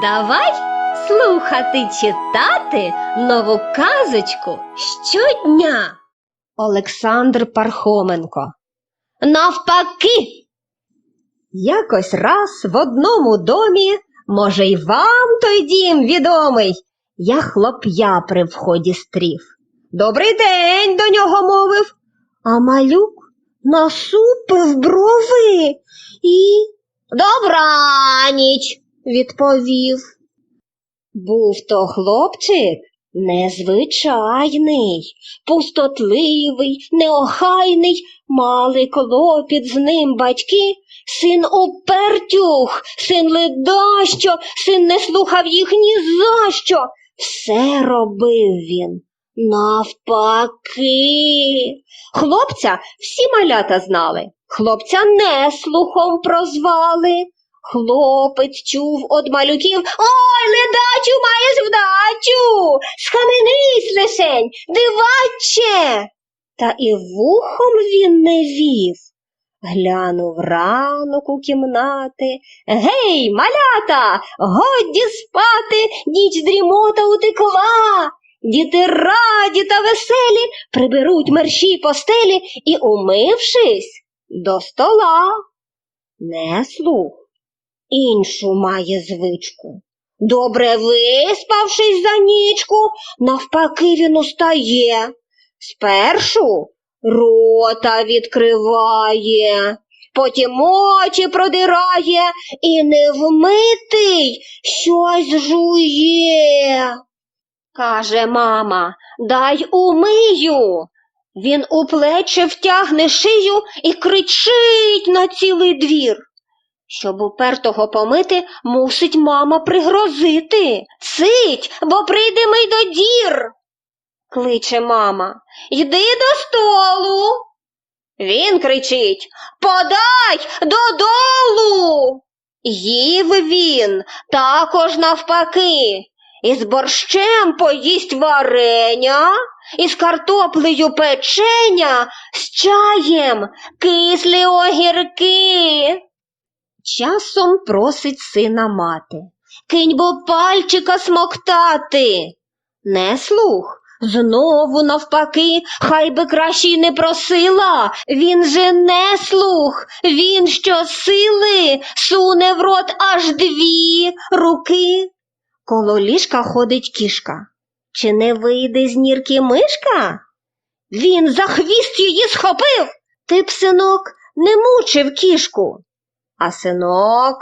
Давай слухати читати нову казочку щодня. Олександр Пархоменко. Навпаки. Якось раз в одному домі, може, й вам той дім відомий, я хлоп'я при вході стрів. Добрий день до нього мовив, а малюк насупив брови і добраніч відповів. Був то хлопчик незвичайний, пустотливий, неохайний, мали клопіт з ним батьки, син упертюх, син ледащо, син не слухав їх ні за що. Все робив він навпаки. Хлопця всі малята знали, хлопця неслухом прозвали. Хлопець чув од малюків Ой, ледачу маєш вдачу, схаменись лишень, диваче. Та і вухом він не вів. Глянув ранок у кімнати. Гей, малята, годі спати, ніч дрімота утекла. Діти раді та веселі приберуть мерщій постелі і, умившись, до стола. Не слух іншу має звичку. Добре виспавшись за нічку, навпаки він устає. Спершу рота відкриває, потім очі продирає і невмитий щось жує. Каже мама, дай умию. Він у плече втягне шию і кричить на цілий двір. Щоб упертого помити, мусить мама пригрозити. Цить, бо прийде ми до дір. Кличе мама. Йди до столу. Він кричить Подай додолу. Їв він також навпаки. Із борщем поїсть варення, із картоплею печеня, з чаєм кислі огірки. Часом просить сина мати. Кинь бо пальчика смоктати. Не слух. Знову навпаки, хай би краще не просила. Він же не слух, він щосили суне в рот аж дві руки. Коло ліжка ходить кішка. Чи не вийде з нірки мишка? Він за хвіст її схопив. Ти б, синок, не мучив кішку. А синок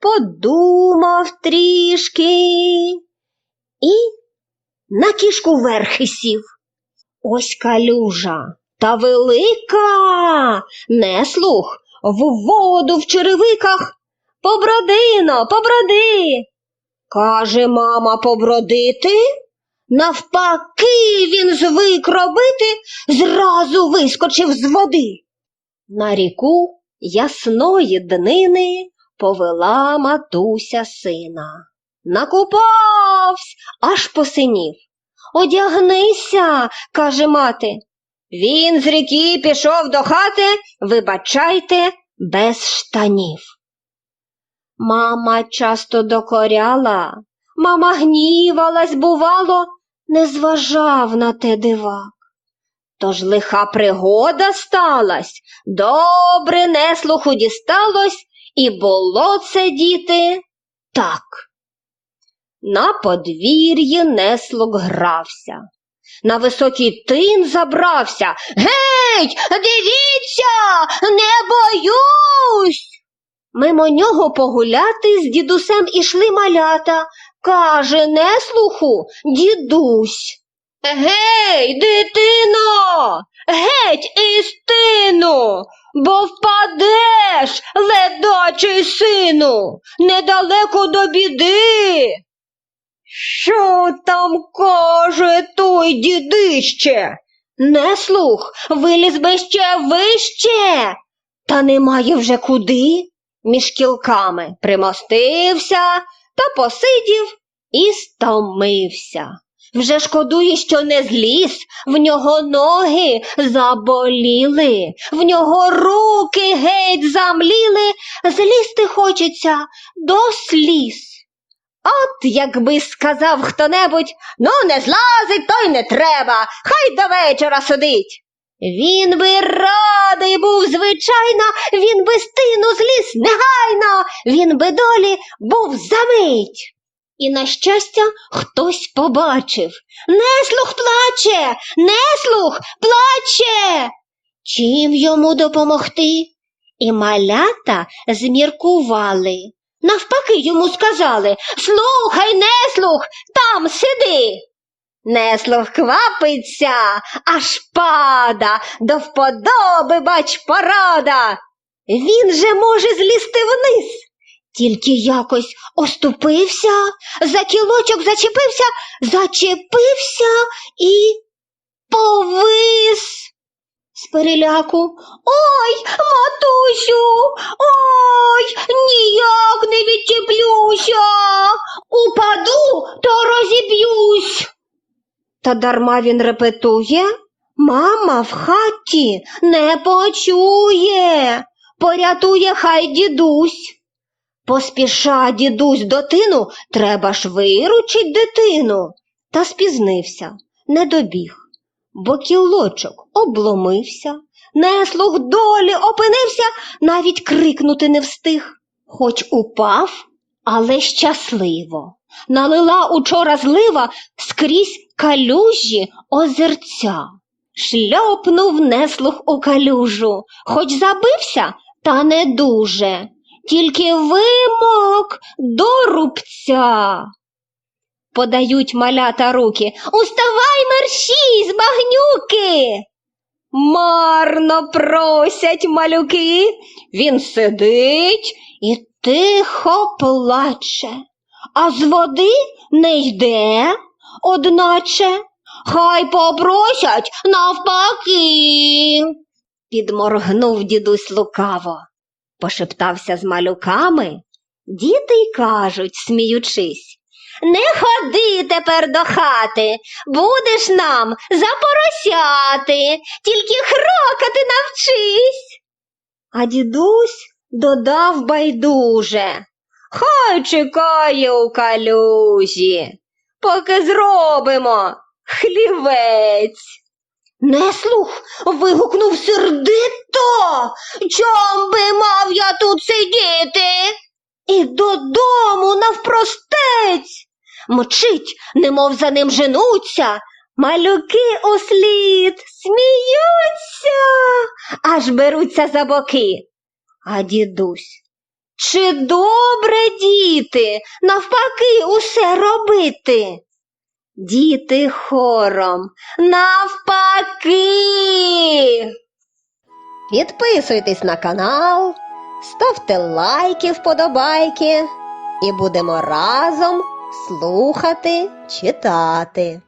подумав трішки і на кішку верхи сів. Ось калюжа та велика, не слух, в воду в черевиках. Побродино, поброди. Каже мама побродити. Навпаки він звик робити, зразу вискочив з води. На ріку ясної днини повела матуся сина. Накупавсь, аж посинів. Одягнися, каже мати. Він з ріки пішов до хати, вибачайте, без штанів. Мама часто докоряла, мама гнівалась, бувало, не зважав на те дивак. Тож лиха пригода сталась, добре неслуху дісталось, і було це, діти, так. На подвір'ї неслук грався, на високий тин забрався. Геть, дивіться, не боюсь. Мимо нього погуляти з дідусем ішли малята. Каже неслуху дідусь. Гей, дитино, геть із тину, бо впадеш, ледачий сину, недалеко до біди. Що там каже той дідище? Не слух, виліз би ще вище, та немає вже куди. Між кілками примостився та посидів і стомився. Вже шкодує, що не зліз, в нього ноги заболіли, в нього руки геть замліли, злізти хочеться до сліз. А якби сказав хто-небудь, ну не злазить, то й не треба, хай до вечора сидить. Він би радий був, звичайно, він би стину зліз негайно, він би долі був замить. І, на щастя, хтось побачив. Неслух плаче, неслух плаче. Чим йому допомогти? І малята зміркували. Навпаки йому сказали Слухай, неслух, там сиди. Неслух квапиться, аж пада, до вподоби, бач, порада. Він же може злізти вниз. Тільки якось оступився, за кілочок зачепився, зачепився і повис. З переляку. Ой, матусю, ой, ніяк не відчеплюся. Упаду, то розіб'юсь. Та дарма він репетує, мама в хаті не почує, порятує хай дідусь. Поспіша дідусь до тину, треба ж виручить дитину. Та спізнився, не добіг, бо кілочок обломився, неслух долі опинився, навіть крикнути не встиг. Хоч упав, але щасливо. Налила учора злива скрізь калюжі озерця. Шльопнув неслух у калюжу, хоч забився, та не дуже, тільки вимок до рубця. Подають малята руки. Уставай, мерщій з багнюки. Марно просять малюки. Він сидить і тихо плаче, а з води не йде, одначе. Хай попросять навпаки. Підморгнув дідусь лукаво, пошептався з малюками. Діти й кажуть, сміючись. Не ходи тепер до хати, будеш нам запоросяти, тільки хрокати навчись. А дідусь додав байдуже. Хай чекає у калюжі, поки зробимо хлівець. Неслух вигукнув сердито. Чом би мав я тут сидіти? І додому навпростець. Мчить, немов за ним женуться, малюки услід сміються, аж беруться за боки. А дідусь, чи добре діти, навпаки, усе робити? Діти хором, навпаки. Підписуйтесь на канал, ставте лайки, вподобайки і будемо разом слухати, читати.